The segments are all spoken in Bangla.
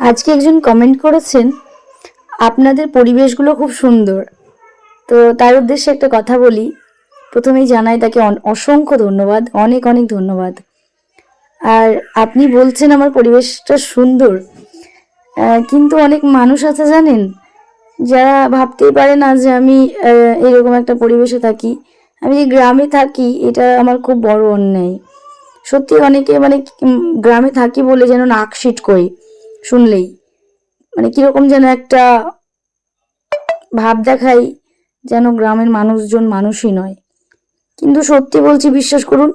আজকে একজন কমেন্ট করেছেন, আপনাদের পরিবেশগুলো খুব সুন্দর। তো তার উদ্দেশ্যে একটা কথা বলি। প্রথমেই জানাই তাকে অসংখ্য ধন্যবাদ, অনেক অনেক ধন্যবাদ। আর আপনি বলছেন আমার পরিবেশটা সুন্দর। কিন্তু অনেক মানুষ আছে জানেন, যারা ভাবতেই পারে না যে আমি এরকম একটা পরিবেশে থাকি। আমি যে গ্রামে থাকি, এটা আমার খুব বড় অন্যায়। সত্যি অনেকে মানে গ্রামে থাকি বলে যেন নাক সিট করি। শুনলেই। মানে কীরকম যেন একটা ভাব দেখাই যেন গ্রামের মানুষজন মানুষই নয়। কিন্তু সত্যি বলছি, বিশ্বাস করুন,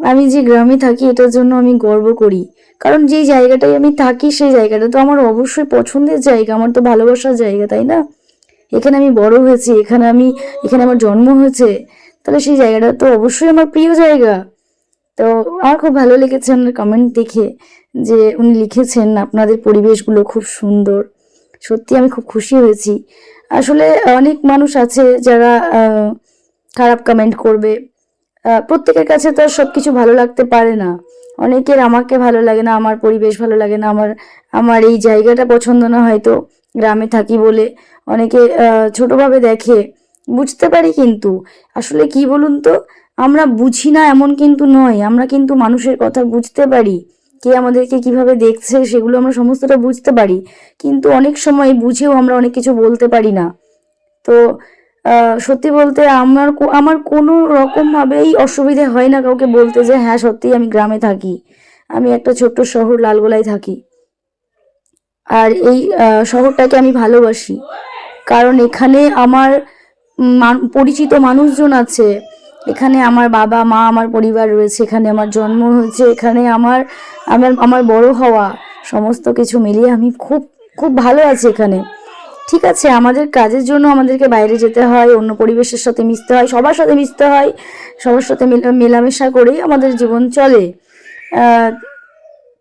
আমি যে গ্রামে থাকি, এটার জন্য আমি গর্ব করি। কারণ যেই জায়গাটায় আমি থাকি, সেই জায়গাটা তো আমার অবশ্যই পছন্দের জায়গা, আমার তো ভালোবাসার জায়গা, তাই না? এখানে আমি বড় হয়েছি, এখানে আমি, এখানে আমার জন্ম হয়েছে, তাহলে সেই জায়গাটা তো অবশ্যই আমার প্রিয় জায়গা। তো আমার খুব ভালো লেগেছে আপনার কমেন্ট দেখে। যে উনি লিখেছেন আপনাদের পরিবেশগুলো খুব সুন্দর। সত্যি আমি খুব খুশি হয়েছি। আসলে অনেক মানুষ আছে যারা খারাপ কমেন্ট করবে। প্রত্যেকের কাছে তো সব কিছু ভালো লাগতে পারে না। অনেকের আমাকে ভালো লাগে না, আমার পরিবেশ ভালো লাগে না, আমার আমার এই জায়গাটা পছন্দ না হয়তো গ্রামে থাকি বলে। অনেকে ছোটভাবে দেখে, বুঝতে পারি কিন্তু। আসলে কি বলুন তো? আমরা বুঝি না এমন কিন্তু নয়, আমরা কিন্তু মানুষের কথা বুঝতে পারি। কে আমাদেরকে কীভাবে দেখছে সেগুলো আমরা সমস্তটা বুঝতে পারি, কিন্তু অনেক সময় বুঝেও আমরা অনেক কিছু বলতে পারি না। তো সত্যি বলতে আমার আমার কোনো রকম ভাবেই অসুবিধে হয় না কাউকে বলতে যে হ্যাঁ সত্যি আমি গ্রামে থাকি। আমি একটা ছোট্ট শহর, লালগোলায় থাকি। আর এই শহরটাকে আমি ভালোবাসি। কারণ এখানে আমার পরিচিত মানুষজন আছে। এখানে আমার বাবা, মা, আমার পরিবার রয়েছে। এখানে আমার জন্ম হয়েছে। এখানে আমার আমার আমার বড় হওয়া সমস্ত কিছু মিলিয়ে আমি খুব খুব ভালো আছি এখানে। ঠিক আছে, আমাদের কাজের জন্য আমাদেরকে বাইরে যেতে হয়, অন্য পরিবেশের সাথে মিশতে হয়, সবার সাথে মিশতে হয়, সবার সাথে মেলামেশা করেই আমাদের জীবন চলে।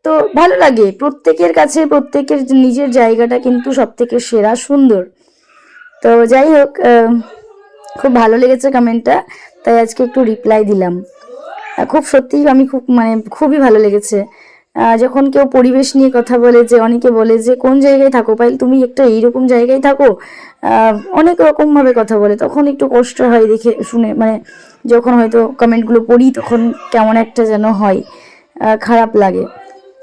তো ভালো লাগে, প্রত্যেকের কাছে, প্রত্যেকের নিজের জায়গাটা কিন্তু সব থেকে সেরা, সুন্দর। তো যাই হোক খুব ভালো লেগেছে কমেন্টটা তাই আজকে একটু রিপ্লাই দিলাম। খুব সত্যি আমি খুব মানে খুবই ভালো লেগেছে। যখন কেউ পরিবেশ নিয়ে কথা বলে যে, অনেকে বলে যে, কোন জায়গায় থাকো? পাইল, তুমি একটা এইরকম জায়গায় থাকো? অনেক রকম ভাবে কথা বলে। তখন একটু কষ্ট হয় দেখে, শুনে। মানে যখন হয়তো কমেন্টগুলো পড়ি, তখন কেমন একটা যেন হয়। খারাপ লাগে।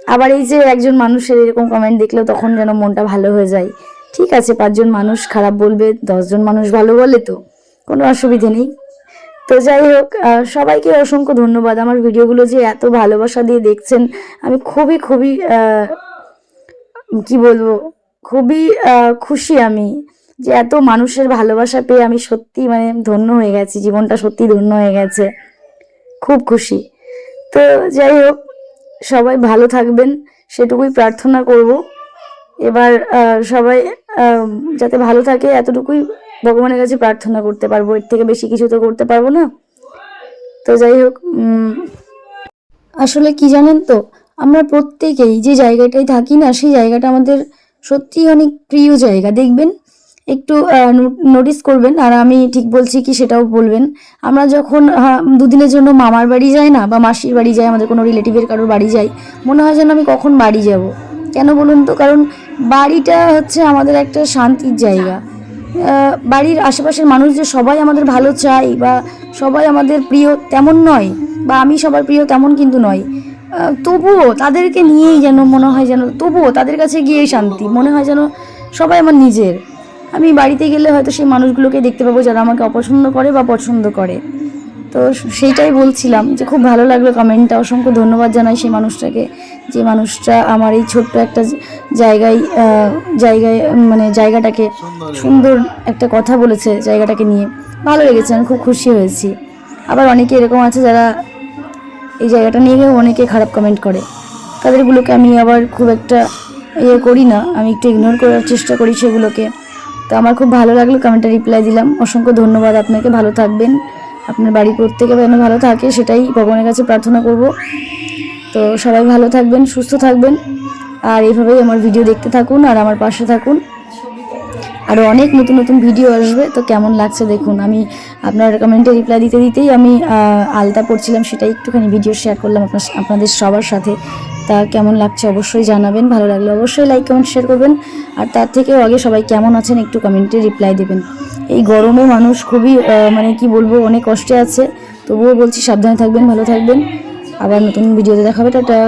আবার এই যে একজন মানুষের এরকম কমেন্ট দেখলেও তখন যেন মনটা ভালো হয়ে যায়। ঠিক আছে, পাঁচজন মানুষ খারাপ বলবে, দশজন মানুষ ভালো বলে তো, কোনো অসুবিধে নেই। তো যাই হোক সবাইকে অসংখ্য ধন্যবাদ আমার ভিডিওগুলো যে এত ভালোবাসা দিয়ে দেখছেন। আমি খুবই খুবই কি বলব, খুবই খুশি আমি যে এত মানুষের ভালোবাসা পেয়ে আমি সত্যি মানে ধন্য হয়ে গেছি, জীবনটা সত্যি ধন্য হয়ে গেছে। খুব খুশি। তো যাই হোক, সবাই ভালো থাকবেন, সেটুকুই প্রার্থনা করব। এবার সবাই যাতে ভালো থাকে এতটুকুই ভগবানের কাছে প্রার্থনা করতে পারব, এর থেকে বেশি কিছু তো করতে পারব না। তো যাই হোক আসলে কি জানেন তো, আমরা প্রত্যেকেই যে জায়গাটায় থাকি না, সেই জায়গাটা আমাদের সত্যিই অনেক প্রিয় জায়গা। দেখবেন, একটু নোটিস করবেন, আর আমি ঠিক বলছি কি সেটাও বলবেন। আমরা যখন দুদিনের জন্য মামার বাড়ি যাই না, বা মাসির বাড়ি যাই, আমাদের কোনো রিলেটিভের কারোর বাড়ি যাই, মনে হয় যেন আমি কখন বাড়ি যাব। কেন বলুন তো? কারণ বাড়িটা হচ্ছে আমাদের একটা শান্তির জায়গা। বাড়ির আশেপাশের মানুষ যে সবাই আমাদের ভালো চাই বা সবাই আমাদের প্রিয় তেমন নয়, বা আমি সবার প্রিয় তেমন কিন্তু নয় তবুও তাদেরকে নিয়েই যেন মনে হয় যেন, তবুও তাদের কাছে গিয়েই শান্তি, মনে হয় যেন সবাই আমার নিজের। আমি বাড়িতে গেলে হয়তো সেই মানুষগুলোকে দেখতে পাবো যারা আমাকে অপছন্দ করে বা পছন্দ করে। তো সেইটাই বলছিলাম যে খুব ভালো লাগল কমেন্টটা অসংখ্য ধন্যবাদ জানাই সেই মানুষটাকে। যে মানুষটা আমার এই ছোট্ট একটা জায়গায় জায়গায় মানে জায়গাটাকে সুন্দর। একটা কথা বলেছে জায়গাটাকে নিয়ে। ভালো লেগেছে আমি খুব খুশি হয়েছি। আবার অনেকে এরকম আছে যারা এই জায়গাটা নিয়ে অনেকে খারাপ কমেন্ট করে। তাদেরগুলোকে আমি আবার খুব একটা ইয়ে করি না আমি একটু ইগনোর করার চেষ্টা করি সেগুলোকে। তো আমার খুব ভালো লাগল কমেন্টে রিপ্লাই দিলাম। অসংখ্য ধন্যবাদ আপনাকে ভালো থাকবেন। আপনার বাড়ির প্রত্যেকে যেন ভালো থাকে সেটাই ভগবানের কাছে প্রার্থনা করব। তো সবাই ভালো থাকবেন, সুস্থ থাকবেন। আর এইভাবেই আমার ভিডিও দেখতে থাকুন আর আমার পাশে থাকুন। আরও অনেক নতুন নতুন ভিডিও আসবে, তো কেমন লাগছে দেখুন। আমি আপনার কমেন্টে রিপ্লাই দিতে দিতেই আমি আলতা পড়ছিলাম, সেটাই একটুখানি ভিডিও শেয়ার করলাম আপনার, আপনাদের সবার সাথে। তা কেমন লাগছে অবশ্যই জানাবেন, ভালো লাগলে অবশ্যই লাইক কমেন্ট শেয়ার করবেন। আর তার থেকেও আগে সবাই কেমন আছেন একটু কমেন্টে রিপ্লাই দেবেন। এই গরমে মানুষ খুবই মানে কি বলব, অনেক কষ্টে আছে। তবুও বলছি সাবধানে থাকবেন, ভালো থাকবেন। আবার নতুন ভিডিওতে দেখাবে টাটা।